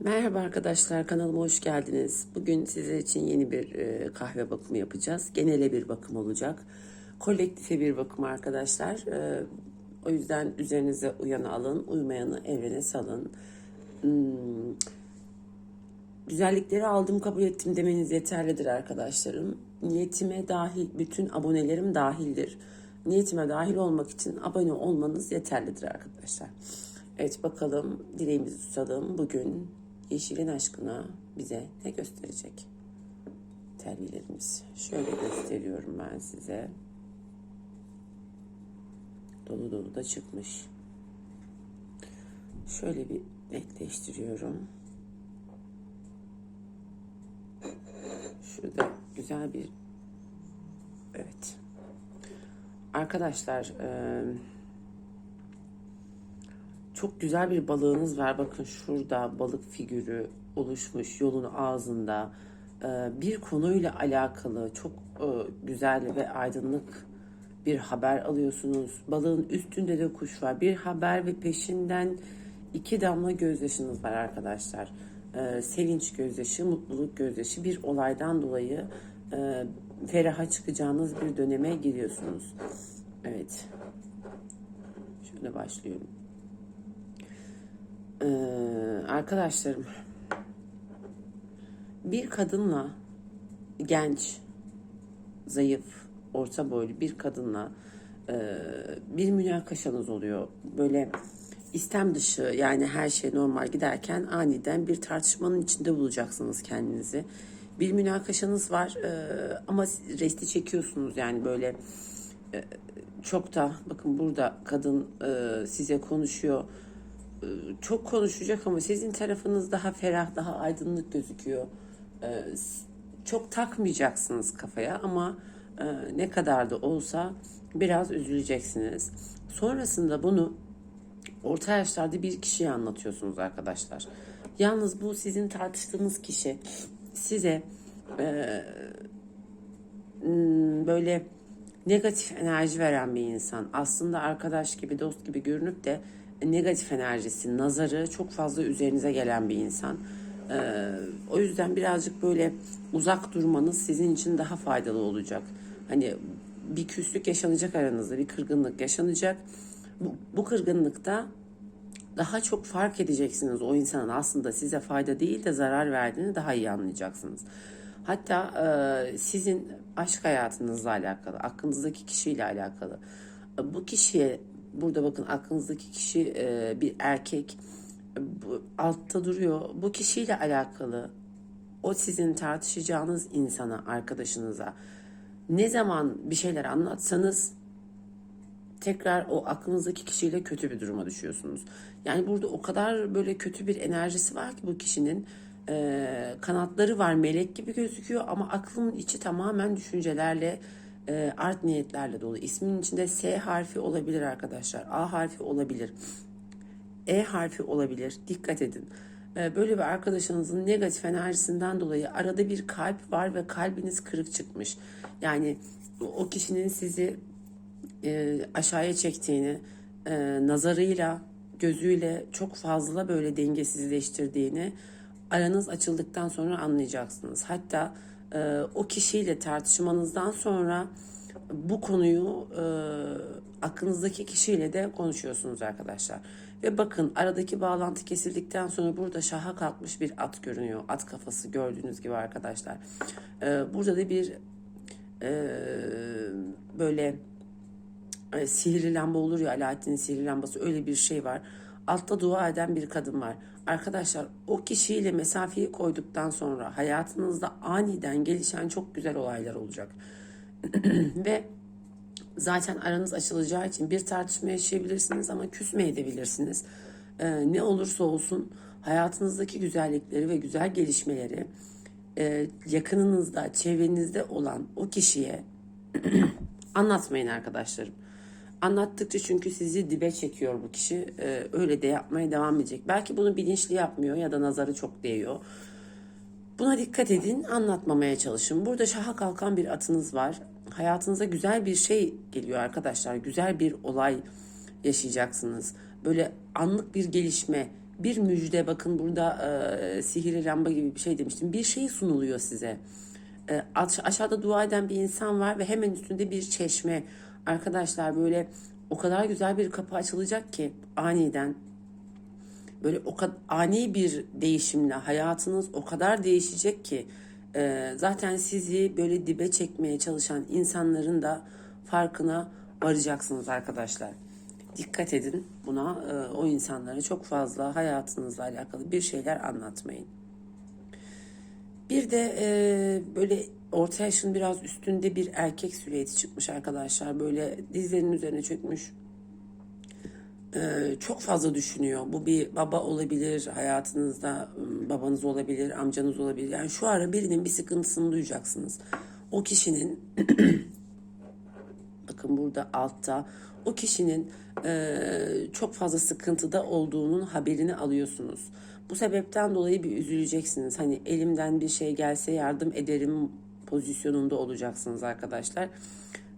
Merhaba arkadaşlar kanalıma hoş geldiniz. Bugün sizler için yeni bir e, kahve bakımı yapacağız. Genele bir bakım olacak. Kolektife bir bakım arkadaşlar. E, o yüzden üzerinize uyanı alın, uymayanı evrene salın. Hmm, güzellikleri aldım kabul ettim demeniz yeterlidir arkadaşlarım. Niyetime dahil, bütün abonelerim dahildir. Niyetime dahil olmak için abone olmanız yeterlidir arkadaşlar. Evet bakalım dileğimizi tutalım. Bugün yeşilin aşkına bize ne gösterecek? Telvilerimiz. Şöyle gösteriyorum ben size. Dolu dolu da çıkmış. Şöyle bir netleştiriyorum. Şurada güzel bir evet. Arkadaşlar eee çok güzel bir balığınız var. Bakın şurada balık figürü oluşmuş yolun ağzında. Ee, Bir konuyla alakalı çok e, güzel ve aydınlık bir haber alıyorsunuz. Balığın üstünde de kuş var. Bir haber ve peşinden iki damla gözyaşınız var arkadaşlar. Ee, Sevinç gözyaşı, mutluluk gözyaşı. Bir olaydan dolayı e, feraha çıkacağınız bir döneme giriyorsunuz. Evet. Şöyle başlıyorum. Ee, arkadaşlarım bir kadınla genç, zayıf, orta boylu bir kadınla e, bir münakaşanız oluyor. Böyle istem dışı yani her şey normal giderken aniden bir tartışmanın içinde bulacaksınız kendinizi. Bir münakaşanız var e, ama resti çekiyorsunuz yani böyle e, çok da bakın burada kadın e, size konuşuyor çok konuşacak ama sizin tarafınız daha ferah, daha aydınlık gözüküyor. E, Çok takmayacaksınız kafaya ama e, ne kadar da olsa biraz üzüleceksiniz. Sonrasında bunu orta yaşlarda bir kişiye anlatıyorsunuz arkadaşlar. Yalnız bu sizin tartıştığınız kişi size e, böyle negatif enerji veren bir insan. Aslında arkadaş gibi, dost gibi görünüp de negatif enerjisi, nazarı çok fazla üzerinize gelen bir insan. Ee, o yüzden birazcık böyle uzak durmanız sizin için daha faydalı olacak. Hani bir küslük yaşanacak aranızda, bir kırgınlık yaşanacak. Bu, bu kırgınlıkta daha çok fark edeceksiniz o insanın aslında size fayda değil de zarar verdiğini daha iyi anlayacaksınız. Hatta e, sizin aşk hayatınızla alakalı, aklınızdaki kişiyle alakalı. Bu kişiye burada bakın aklınızdaki kişi e, bir erkek bu, altta duruyor. Bu kişiyle alakalı o sizin tartışacağınız insana, arkadaşınıza ne zaman bir şeyler anlatsanız tekrar o aklınızdaki kişiyle kötü bir duruma düşüyorsunuz. Yani burada o kadar böyle kötü bir enerjisi var ki bu kişinin e, kanatları var melek gibi gözüküyor ama aklının içi tamamen düşüncelerle e, art niyetlerle dolu. İsminin içinde S harfi olabilir arkadaşlar. A harfi olabilir. E harfi olabilir. Dikkat edin. E, böyle bir arkadaşınızın negatif enerjisinden dolayı arada bir kalp var ve kalbiniz kırık çıkmış. Yani o kişinin sizi e, aşağıya çektiğini, e, nazarıyla, gözüyle çok fazla böyle dengesizleştirdiğini aranız açıldıktan sonra anlayacaksınız. Hatta e, o kişiyle tartışmanızdan sonra bu konuyu e, aklınızdaki kişiyle de konuşuyorsunuz arkadaşlar. Ve bakın aradaki bağlantı kesildikten sonra burada şaha kalkmış bir at görünüyor. At kafası gördüğünüz gibi arkadaşlar. E, burada da bir e, böyle e, sihirli lamba olur ya Alaaddin'in sihirli lambası öyle bir şey var. Altta dua eden bir kadın var. Arkadaşlar o kişiyle mesafeyi koyduktan sonra hayatınızda aniden gelişen çok güzel olaylar olacak. Ve zaten aranız açılacağı için bir tartışma yaşayabilirsiniz ama küsme edebilirsiniz. Ee, ne olursa olsun hayatınızdaki güzellikleri ve güzel gelişmeleri e, yakınınızda, çevrenizde olan o kişiye anlatmayın arkadaşlarım. Anlattıkça çünkü sizi dibe çekiyor bu kişi. Ee, öyle de yapmaya devam edecek. Belki bunu bilinçli yapmıyor ya da nazarı çok değiyor. Buna dikkat edin, anlatmamaya çalışın. Burada şaha kalkan bir atınız var. Hayatınıza güzel bir şey geliyor arkadaşlar. Güzel bir olay yaşayacaksınız. Böyle anlık bir gelişme, bir müjde bakın burada e, sihirli lamba gibi bir şey demiştim. Bir şey sunuluyor size. E, aş- aşağıda dua eden bir insan var ve hemen üstünde bir çeşme. Arkadaşlar böyle o kadar güzel bir kapı açılacak ki aniden böyle o kadar ani bir değişimle hayatınız o kadar değişecek ki e, zaten sizi böyle dibe çekmeye çalışan insanların da farkına varacaksınız arkadaşlar. Dikkat edin buna e, o insanlara çok fazla hayatınızla alakalı bir şeyler anlatmayın. Bir de e, böyle orta yaşın biraz üstünde bir erkek silüeti çıkmış arkadaşlar. Böyle dizlerinin üzerine çökmüş. E, çok fazla düşünüyor. Bu bir baba olabilir, hayatınızda babanız olabilir, amcanız olabilir. Yani şu ara birinin bir sıkıntısını duyacaksınız. O kişinin bakın burada altta o kişinin e, çok fazla sıkıntıda olduğunun haberini alıyorsunuz. Bu sebepten dolayı bir üzüleceksiniz. Hani elimden bir şey gelse yardım ederim pozisyonunda olacaksınız arkadaşlar.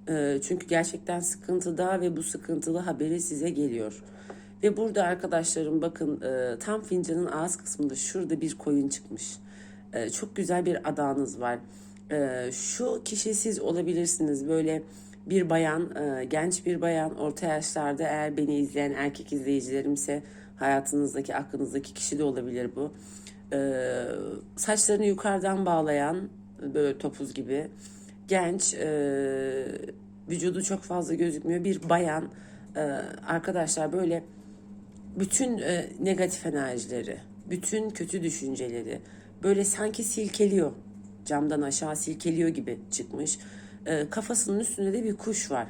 E, çünkü gerçekten sıkıntıda ve bu sıkıntılı haberi size geliyor. Ve burada arkadaşlarım bakın e, tam fincanın ağız kısmında şurada bir koyun çıkmış. E, çok güzel bir adağınız var. E, şu kişi siz olabilirsiniz. Böyle bir bayan, genç bir bayan, orta yaşlarda eğer beni izleyen erkek izleyicilerimse hayatınızdaki, aklınızdaki kişi de olabilir bu. E, saçlarını yukarıdan bağlayan, böyle topuz gibi, genç, e, vücudu çok fazla gözükmüyor bir bayan. E, arkadaşlar böyle bütün e, negatif enerjileri, bütün kötü düşünceleri böyle sanki silkeliyor. Camdan aşağı silkeliyor gibi çıkmış. E, kafasının üstünde de bir kuş var.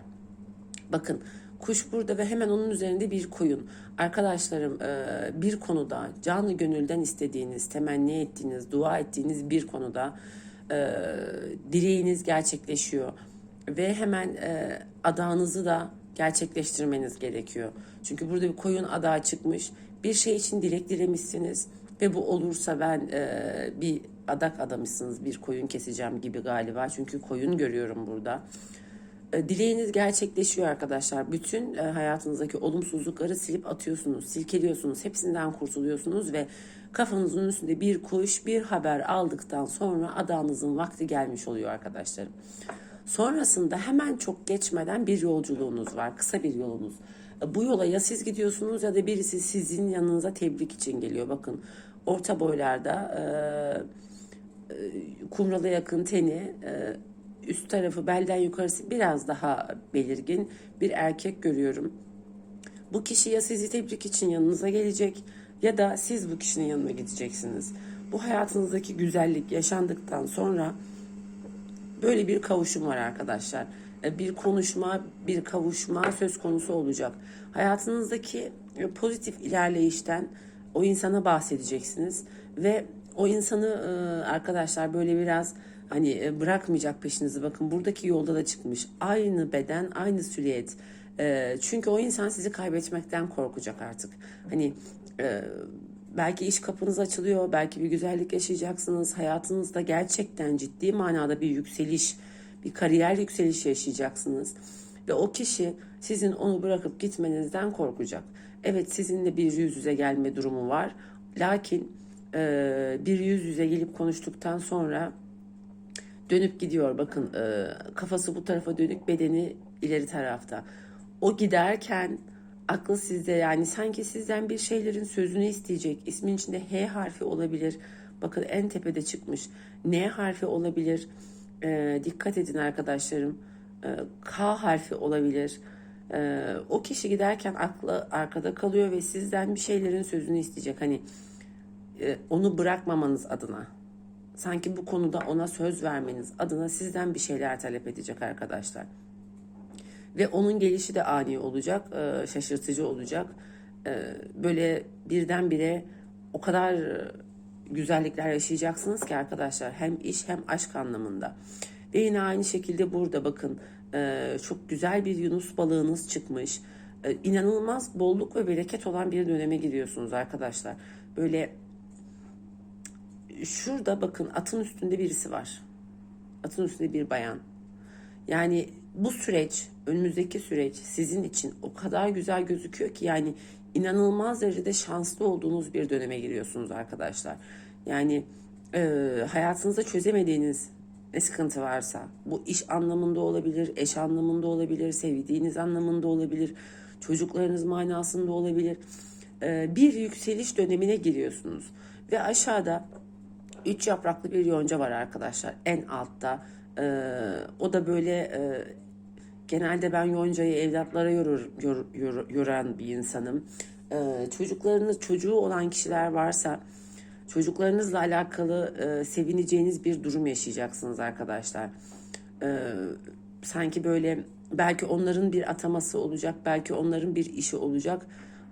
Bakın kuş burada ve hemen onun üzerinde bir koyun. Arkadaşlarım e, bir konuda canı gönülden istediğiniz, temenni ettiğiniz, dua ettiğiniz bir konuda e, dileğiniz gerçekleşiyor. Ve hemen e, adağınızı da gerçekleştirmeniz gerekiyor. Çünkü burada bir koyun adağı çıkmış. Bir şey için dilek dilemişsiniz ve bu olursa ben bir adak adamışsınız bir koyun keseceğim gibi galiba. Çünkü koyun görüyorum burada. E, Dileğiniz gerçekleşiyor arkadaşlar. Bütün e, hayatınızdaki olumsuzlukları silip atıyorsunuz, silkeliyorsunuz, hepsinden kurtuluyorsunuz ve kafanızın üstünde bir kuş, bir haber aldıktan sonra adağınızın vakti gelmiş oluyor arkadaşlarım. Sonrasında hemen çok geçmeden bir yolculuğunuz var, kısa bir yolunuz. E, Bu yola ya siz gidiyorsunuz ya da birisi sizin yanınıza tebrik için geliyor. Bakın orta boylarda e, kumrala yakın teni, e, üst tarafı belden yukarısı biraz daha belirgin bir erkek görüyorum. Bu kişi ya sizi tebrik için yanınıza gelecek ya da siz bu kişinin yanına gideceksiniz. Bu hayatınızdaki güzellik yaşandıktan sonra böyle bir kavuşum var arkadaşlar. E, Bir konuşma, bir kavuşma söz konusu olacak. Hayatınızdaki e, pozitif ilerleyişten o insana bahsedeceksiniz ve o insanı e, arkadaşlar böyle biraz hani e, bırakmayacak peşinizi. Bakın buradaki yolda da çıkmış. Aynı beden, aynı silüet. E, Çünkü o insan sizi kaybetmekten korkacak artık. Hani e, belki iş kapınız açılıyor, belki bir güzellik yaşayacaksınız. Hayatınızda gerçekten ciddi manada bir yükseliş, bir kariyer yükselişi yaşayacaksınız. Ve o kişi sizin onu bırakıp gitmenizden korkacak. Evet sizinle bir yüz yüze gelme durumu var. Lakin bir yüz yüze gelip konuştuktan sonra dönüp gidiyor. Bakın e, kafası bu tarafa dönük bedeni ileri tarafta. O giderken aklı sizde yani sanki sizden bir şeylerin sözünü isteyecek. İsmin içinde H harfi olabilir. Bakın en tepede çıkmış. N harfi olabilir. E, dikkat edin arkadaşlarım. E, K harfi olabilir. E, o kişi giderken aklı arkada kalıyor ve sizden bir şeylerin sözünü isteyecek. Hani e, onu bırakmamanız adına sanki bu konuda ona söz vermeniz adına sizden bir şeyler talep edecek arkadaşlar. Ve onun gelişi de ani olacak, e, şaşırtıcı olacak. E, Böyle birdenbire o kadar güzellikler yaşayacaksınız ki arkadaşlar hem iş hem aşk anlamında. Ve yine aynı şekilde burada bakın e, çok güzel bir yunus balığınız çıkmış. İnanılmaz bolluk ve bereket olan bir döneme giriyorsunuz arkadaşlar. Böyle şurada bakın atın üstünde birisi var. Atın üstünde bir bayan. Yani bu süreç, önümüzdeki süreç sizin için o kadar güzel gözüküyor ki yani inanılmaz derecede şanslı olduğunuz bir döneme giriyorsunuz arkadaşlar. Yani e, hayatınızda çözemediğiniz ne sıkıntı varsa bu iş anlamında olabilir, eş anlamında olabilir, sevdiğiniz anlamında olabilir, çocuklarınız manasında olabilir. E, bir yükseliş dönemine giriyorsunuz ve aşağıda üç yapraklı bir yonca var arkadaşlar en altta. E, o da böyle e, genelde ben yoncayı evlatlara yorur, yor, yor- yoran bir insanım. E, çocuklarınız çocuğu olan kişiler varsa çocuklarınızla alakalı e, sevineceğiniz bir durum yaşayacaksınız arkadaşlar. E, sanki böyle belki onların bir ataması olacak, belki onların bir işi olacak,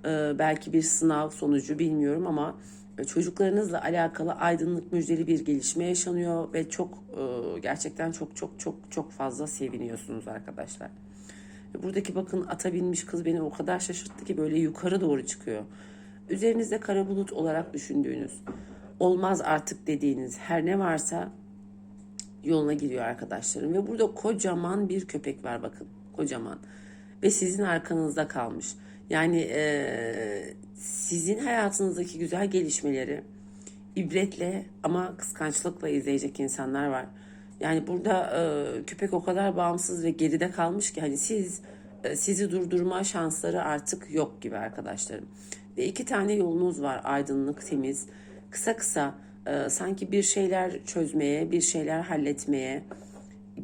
e, belki bir sınav sonucu bilmiyorum ama çocuklarınızla alakalı aydınlık müjdeli bir gelişme yaşanıyor ve çok e, gerçekten çok çok çok çok fazla seviniyorsunuz arkadaşlar. Buradaki bakın ata binmiş kız beni o kadar şaşırttı ki böyle yukarı doğru çıkıyor. Üzerinizde kara bulut olarak düşündüğünüz, olmaz artık dediğiniz her ne varsa yoluna giriyor arkadaşlarım. Ve burada kocaman bir köpek var bakın. Kocaman. Ve sizin arkanızda kalmış. Yani eee, sizin hayatınızdaki güzel gelişmeleri ibretle ama kıskançlıkla izleyecek insanlar var. Yani burada eee, köpek o kadar bağımsız ve geride kalmış ki hani siz e, sizi durdurma şansları artık yok gibi arkadaşlarım. Ve iki tane yolunuz var aydınlık, temiz. Kısa kısa e, sanki bir şeyler çözmeye, bir şeyler halletmeye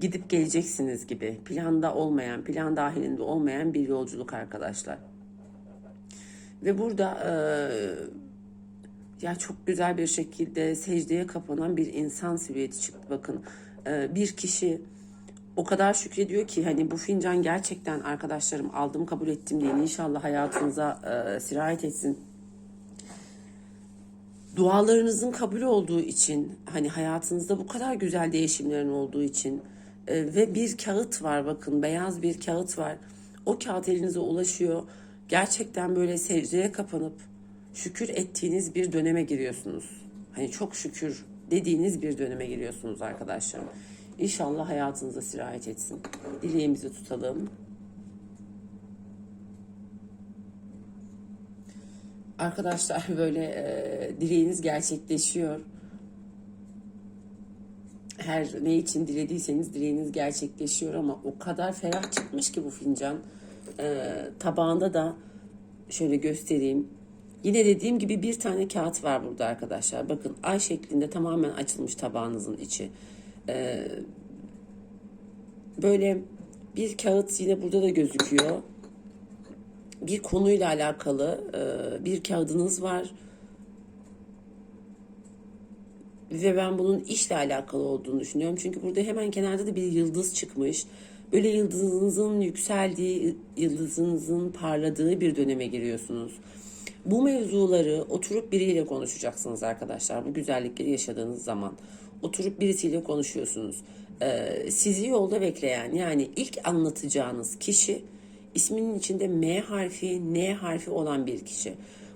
gidip geleceksiniz gibi. Planda olmayan, plan dahilinde olmayan bir yolculuk arkadaşlar. Ve burada e, ya çok güzel bir şekilde secdeye kapanan bir insan silüeti çıktı bakın. E, bir kişi o kadar şükrediyor ki hani bu fincan gerçekten arkadaşlarım aldım kabul ettim diye inşallah hayatınıza e, sirayet etsin. Dualarınızın kabul olduğu için hani hayatınızda bu kadar güzel değişimlerin olduğu için e, ve bir kağıt var bakın beyaz bir kağıt var. O kağıt elinize ulaşıyor. Gerçekten böyle secdeye kapanıp şükür ettiğiniz bir döneme giriyorsunuz. Hani çok şükür dediğiniz bir döneme giriyorsunuz arkadaşlarım. İnşallah hayatınıza sirayet etsin. Dileğimizi tutalım. Arkadaşlar böyle e, dileğiniz gerçekleşiyor. Her ne için dilediyseniz dileğiniz gerçekleşiyor ama o kadar ferah çıkmış ki bu fincan. E, tabağında da şöyle göstereyim. Yine dediğim gibi bir tane kağıt var burada arkadaşlar. Bakın ay şeklinde tamamen açılmış tabağınızın içi. E, böyle bir kağıt yine burada da gözüküyor bir konuyla alakalı e, bir kağıdınız var. Ve ben bunun işle alakalı olduğunu düşünüyorum. Çünkü burada hemen kenarda da bir yıldız çıkmış. Böyle yıldızınızın yükseldiği, yıldızınızın parladığı bir döneme giriyorsunuz. Bu mevzuları oturup biriyle konuşacaksınız arkadaşlar. Bu güzellikleri yaşadığınız zaman. Oturup birisiyle konuşuyorsunuz. Ee, sizi yolda bekleyen yani ilk anlatacağınız kişi isminin içinde M harfi, N harfi olan bir kişi.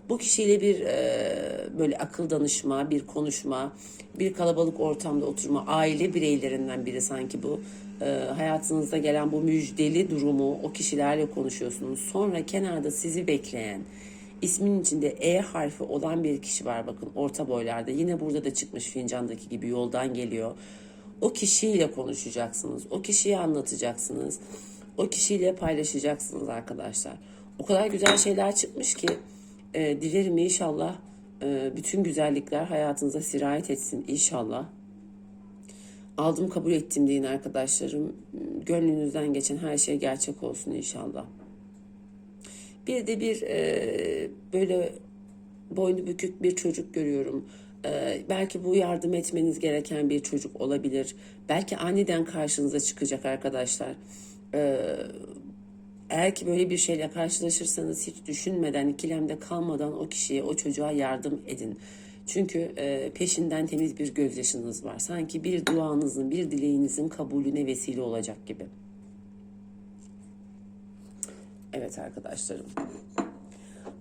Bu kişiyle bir e, böyle akıl danışma, bir konuşma, bir kalabalık ortamda oturma, aile bireylerinden biri sanki bu. E, hayatınızda gelen bu müjdeli durumu o kişilerle konuşuyorsunuz. Sonra kenarda sizi bekleyen, isminin içinde E harfi olan bir kişi var bakın orta boylarda. Yine burada da çıkmış fincandaki gibi yoldan geliyor. O kişiyle konuşacaksınız. O kişiyi anlatacaksınız o kişiyle paylaşacaksınız arkadaşlar. O kadar güzel şeyler çıkmış ki e, dilerim inşallah e, bütün güzellikler hayatınıza sirayet etsin inşallah. Aldım kabul ettim deyin arkadaşlarım. Gönlünüzden geçen her şey gerçek olsun inşallah. Bir de bir e, böyle boynu bükük bir çocuk görüyorum. E, belki bu yardım etmeniz gereken bir çocuk olabilir. Belki aniden karşınıza çıkacak arkadaşlar. Ee, eğer ki böyle bir şeyle karşılaşırsanız hiç düşünmeden, ikilemde kalmadan o kişiye, o çocuğa yardım edin. Çünkü e, peşinden temiz bir gözyaşınız var. Sanki bir duanızın, bir dileğinizin kabulüne vesile olacak gibi. Evet arkadaşlarım.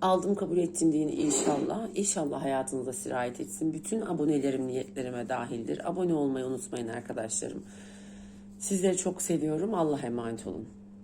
Aldım kabul ettim deyin inşallah. İnşallah hayatınıza sirayet etsin. Bütün abonelerim niyetlerime dahildir. Abone olmayı unutmayın arkadaşlarım. Sizleri çok seviyorum. Allah'a emanet olun.